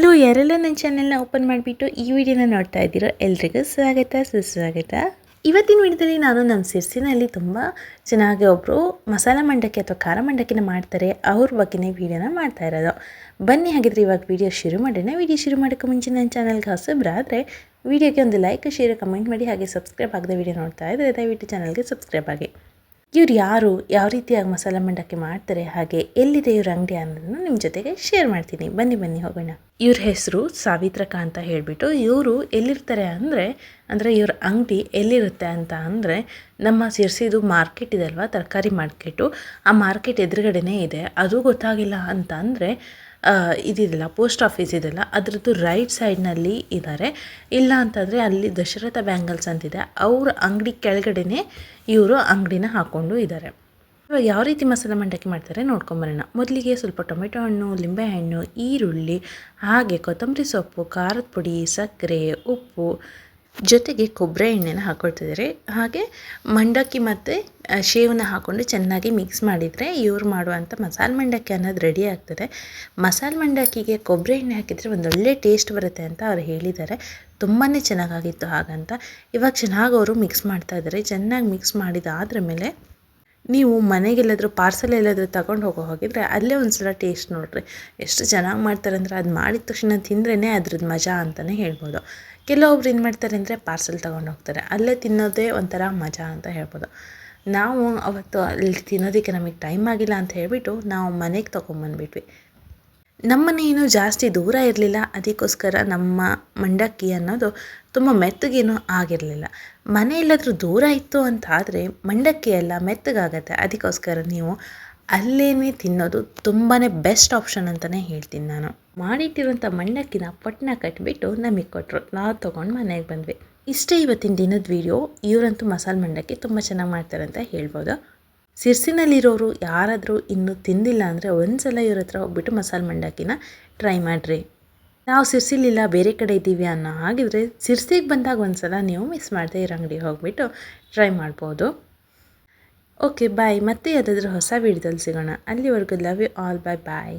Hello ಯಾರೆಲ್ಲ ನನ್ನ ಚಾನೆಲ್ನ ಓಪನ್ ಮಾಡಿಬಿಟ್ಟು ಈ ವಿಡಿಯೋನ ನೋಡ್ತಾ ಇದ್ದೀರೋ ಎಲ್ರಿಗೂ ಸ್ವಾಗತ, ಸುಸ್ವಾಗತ. ಇವತ್ತಿನ ವಿಡಿಯೋದಲ್ಲಿ ನಾನು ನಮ್ಮ ಸಿರ್ಸಿನಲ್ಲಿ ತುಂಬ ಚೆನ್ನಾಗಿ ಒಬ್ಬರು ಮಸಾಲ ಮಂಡಕ್ಕಿ ಅಥವಾ ಖಾರ ಮಂಡಕ್ಕಿನ ಮಾಡ್ತಾರೆ, ಅವ್ರ ಬಗ್ಗೆನೇ ವಿಡಿಯೋನ ಮಾಡ್ತಾ ಇರೋದು. ಬನ್ನಿ ಹಾಗಿದ್ರೆ ಇವಾಗ ವಿಡಿಯೋ ಶುರು ಮಾಡೋಣ. ವಿಡಿಯೋ ಶುರು ಮಾಡೋಕ್ಕೆ ಮುಂಚೆ ನನ್ನ ಚಾನಲ್ಗೆ ಹೊಸಬ್ರಾದರೆ ವಿಡಿಯೋಗೆ ಒಂದು ಲೈಕ್, ಶೇರ್, ಕಮೆಂಟ್ ಮಾಡಿ ಹಾಗೆ ಸಬ್ಸ್ಕ್ರೈಬ್ ಆಗದೆ ವಿಡಿಯೋ ನೋಡ್ತಾ ಇದ್ದರೆ ದಯವಿಟ್ಟು ಚಾನಲ್ಗೆ ಸಬ್ಸ್ಕ್ರೈಬ್ ಆಗಿ. ಇವ್ರು ಯಾರು, ಯಾವ ರೀತಿಯಾಗಿ ಮಸಾಲ ಮಂಡಕ್ಕಿ ಮಾಡ್ತಾರೆ, ಹಾಗೆ ಎಲ್ಲಿದೆ ಇವ್ರ ಅಂಗಡಿ ಅನ್ನೋದನ್ನು ನಿಮ್ಮ ಜೊತೆಗೆ ಶೇರ್ ಮಾಡ್ತೀನಿ. ಬನ್ನಿ ಬನ್ನಿ, ಹೋಗೋಣ. ಇವ್ರ ಹೆಸರು ಸಾವಿತ್ರಕ ಅಂತ ಹೇಳಿಬಿಟ್ಟು ಇವರು ಎಲ್ಲಿರ್ತಾರೆ ಅಂದರೆ ಅಂದರೆ ಇವ್ರ ಅಂಗಡಿ ಎಲ್ಲಿರುತ್ತೆ ಅಂತ ಅಂದರೆ, ನಮ್ಮ ಸಿರ್ಸಿದು ಮಾರ್ಕೆಟ್ ಇದೆ ಅಲ್ವಾ, ತರಕಾರಿ ಮಾರ್ಕೆಟು. ಆ ಮಾರ್ಕೆಟ್ ಎದುರುಗಡೆನೇ ಇದೆ. ಅದು ಗೊತ್ತಾಗಿಲ್ಲ ಅಂತ ಅಂದರೆ ಇದಿದೆಲ್ಲ, ಪೋಸ್ಟ್ ಆಫೀಸ್ ಇದೆಲ್ಲ, ಅದರದ್ದು ರೈಟ್ ಸೈಡ್ನಲ್ಲಿ ಇದ್ದಾರೆ ಇಲ್ಲ ಅಂತಂದರೆ ಅಲ್ಲಿ ದಶರಥ ಬ್ಯಾಂಗಲ್ಸ್ ಅಂತಿದೆ. ಅವ್ರ ಅಂಗಡಿ ಕೆಳಗಡೆನೇ ಇವರು ಅಂಗಡಿನ ಹಾಕ್ಕೊಂಡು ಇದ್ದಾರೆ ಇವಾಗ ಯಾವ ರೀತಿ ಮಸಾಲೆ ಮಂಡಕ್ಕಿ ಮಾಡ್ತಾರೆ ನೋಡ್ಕೊಂಬರೋಣ. ಮೊದಲಿಗೆ ಸ್ವಲ್ಪ ಟೊಮೆಟೊ ಹಣ್ಣು ಲಿಂಬೆಹಣ್ಣು ಈರುಳ್ಳಿ, ಹಾಗೆ ಕೊತ್ತಂಬರಿ ಸೊಪ್ಪು, ಖಾರದ ಪುಡಿ, ಸಕ್ಕರೆ, ಉಪ್ಪು ಜೊತೆಗೆ ಕೊಬ್ಬರಿ ಎಣ್ಣೆನ ಹಾಕ್ಕೊಳ್ತಿದ್ದಾರೆ ಹಾಗೆ ಮಂಡಕ್ಕಿ ಮತ್ತು ಶೇವನ್ನ ಹಾಕ್ಕೊಂಡು ಚೆನ್ನಾಗಿ ಮಿಕ್ಸ್ ಮಾಡಿದರೆ ಇವ್ರು ಮಾಡುವಂಥ ಮಸಾಲೆ ಮಂಡಕ್ಕಿ ಅನ್ನೋದು ರೆಡಿ ಆಗ್ತದೆ. ಮಸಾಲೆ ಮಂಡಕ್ಕಿಗೆ ಕೊಬ್ಬರಿ ಎಣ್ಣೆ ಹಾಕಿದರೆ ಒಂದೊಳ್ಳೆ ಟೇಸ್ಟ್ ಬರುತ್ತೆ ಅಂತ ಅವ್ರು ಹೇಳಿದ್ದಾರೆ. ತುಂಬಾ ಚೆನ್ನಾಗಾಗಿತ್ತು ಹಾಗಂತ. ಇವಾಗ ಚೆನ್ನಾಗಿ ಅವರು ಮಿಕ್ಸ್ ಮಾಡ್ತಾ ಇದ್ದಾರೆ. ಚೆನ್ನಾಗಿ ಮಿಕ್ಸ್ ಮಾಡಿದಾದ್ರ ಮೇಲೆ ನೀವು ಮನೆಗೆಲ್ಲಾದರೂ ಪಾರ್ಸಲ್ ಎಲ್ಲಾದರೂ ತಗೊಂಡು ಹೋಗೋ ಹೋಗಿದ್ರೆ ಅಲ್ಲೇ ಒಂದು ಸಲ ಟೇಸ್ಟ್ ನೋಡಿರಿ. ಎಷ್ಟು ಚೆನ್ನಾಗಿ ಮಾಡ್ತಾರೆ ಅಂದರೆ ಅದು ಮಾಡಿದ ತಕ್ಷಣ ತಿಂದ್ರೇ ಅದ್ರದ್ದು ಮಜಾ ಅಂತಲೇ ಹೇಳ್ಬೋದು. ಕೆಲವೊಬ್ರು ಏನು ಮಾಡ್ತಾರೆ ಅಂದರೆ ಪಾರ್ಸಲ್ ತೊಗೊಂಡು ಹೋಗ್ತಾರೆ. ಅಲ್ಲೇ ತಿನ್ನೋದೇ ಒಂಥರ ಮಜಾ ಅಂತ ಹೇಳ್ಬೋದು. ನಾವು ಅವತ್ತು ಅಲ್ಲಿ ತಿನ್ನೋದಕ್ಕೆ ನಮಗೆ ಟೈಮ್ ಆಗಿಲ್ಲ ಅಂತ ಹೇಳಿಬಿಟ್ಟು ನಾವು ಮನೆಗೆ ತೊಗೊಂಬಂದ್ಬಿಟ್ವಿ. ನಮ್ಮನೆ ಏನು ಜಾಸ್ತಿ ದೂರ ಇರಲಿಲ್ಲ. ಅದಕ್ಕೋಸ್ಕರ ನಮ್ಮ ಮಂಡಕ್ಕಿ ಅನ್ನೋದು ತುಂಬ ಮೆತ್ತಗೇನು ಆಗಿರಲಿಲ್ಲ. ಮನೆ ಎಲ್ಲಾದರೂ ದೂರ ಇತ್ತು ಅಂತ ಆದರೆ ಮಂಡಕ್ಕಿ ಎಲ್ಲ ಮೆತ್ತಗಾಗತ್ತೆ. ಅದಕ್ಕೋಸ್ಕರ ನೀವು ಅಲ್ಲೇ ತಿನ್ನೋದು ತುಂಬಾ ಬೆಸ್ಟ್ ಆಪ್ಷನ್ ಅಂತಲೇ ಹೇಳ್ತೀನಿ ನಾನು. ಮಾಡಿಟ್ಟಿರುವಂಥ ಮಂಡಕ್ಕಿನ ಪಟ್ಟಣ ಕಟ್ಟಿಬಿಟ್ಟು ನಮಗೆ ಕೊಟ್ಟರು ನಾವು ತೊಗೊಂಡು ಮನೆಗೆ ಬಂದ್ವಿ. ಇಷ್ಟೇ ಇವತ್ತಿನ ದಿನದ ವೀಡಿಯೋ ಇವರಂತೂ ಮಸಾಲೆ ಮಂಡಕ್ಕಿ ತುಂಬ ಚೆನ್ನಾಗಿ ಮಾಡ್ತಾರೆ ಅಂತ ಹೇಳ್ಬೋದು. ಸಿರ್ಸಿನಲ್ಲಿರೋರು ಯಾರಾದರೂ ಇನ್ನೂ ತಿಂದಿಲ್ಲ ಅಂದರೆ ಒಂದು ಸಲ ಇವ್ರ ಹತ್ರ ಹೋಗ್ಬಿಟ್ಟು ಮಸಾಲೆ ಮಂಡಕ್ಕಿನ ಟ್ರೈ ಮಾಡಿರಿ. ನಾವು ಸಿರ್ಸಿಲಿಲ್ಲ, ಬೇರೆ ಕಡೆ ಇದ್ದೀವಿ ಅನ್ನೋ ಹಾಗಿದ್ರೆ ಸಿರ್ಸಿಗೆ ಬಂದಾಗ ಒಂದು ಸಲ ನೀವು ಮಿಸ್ ಮಾಡದೆ ಇರೋ ಅಂಗಡಿಗೆ ಹೋಗ್ಬಿಟ್ಟು ಟ್ರೈ ಮಾಡ್ಬೋದು. ಓಕೆ ಬಾಯ್ ಮತ್ತೆ ಯಾವುದಾದ್ರೂ ಹೊಸ ವೀಡಿಯೋದಲ್ಲಿ ಸಿಗೋಣ. ಅಲ್ಲಿವರೆಗೂ love you all bye bye